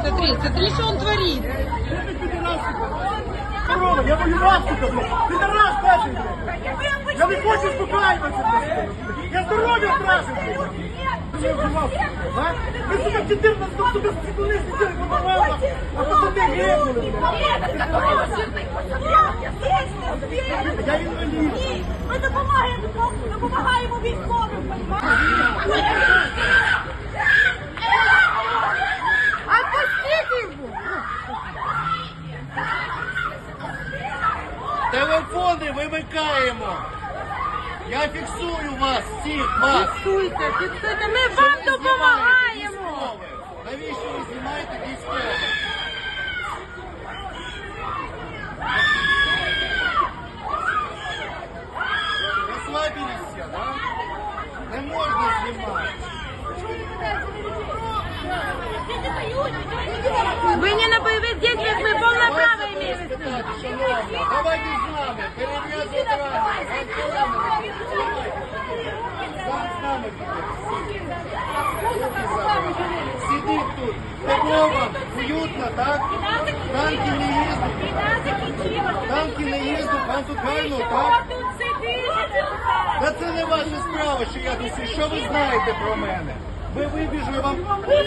Смотри, смотри, что он творит. Я воював, сука, Я не хочу успокаиваться, блядь. Я здоровье страшно, блядь. Ну, ну, ты, 14. А пацаны гребнули, блядь. Я инвалид. ми допомагаємо, допомагаємо військовим. Телефони вимикаємо. Я фіксую вас, всіх вас. Фіксуйте, фіксуйте, ми вам допомагаємо. Навіщо ви знімаєте військових? Розслабилися, да? Не можна знімати. Имеем. шановні, давайте з нами, перев'язуйте рани. Сидіть тут, тепло вам, уютно, так? Танки не їздять, танки не їздять, вам тут гарно, так? Та це не ваша справа, що я тут. Що ви знаєте про мене? Ви вибіжли вам так,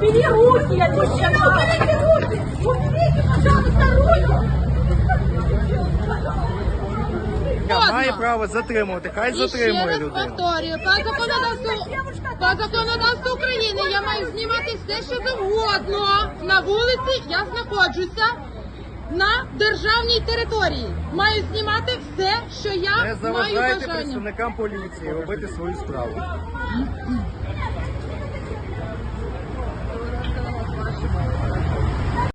Убери руки, я сейчас уберите руки! Уберите, пожалуйста, руки! Має право затримувати, хай І ще затримує раз людину. повторюю, по законодавству, по законодавству України я маю знімати все, що завгодно. На вулиці я знаходжуся на державній території. Маю знімати все, що я Не маю заважайте бажання. представникам поліції робити свою справу.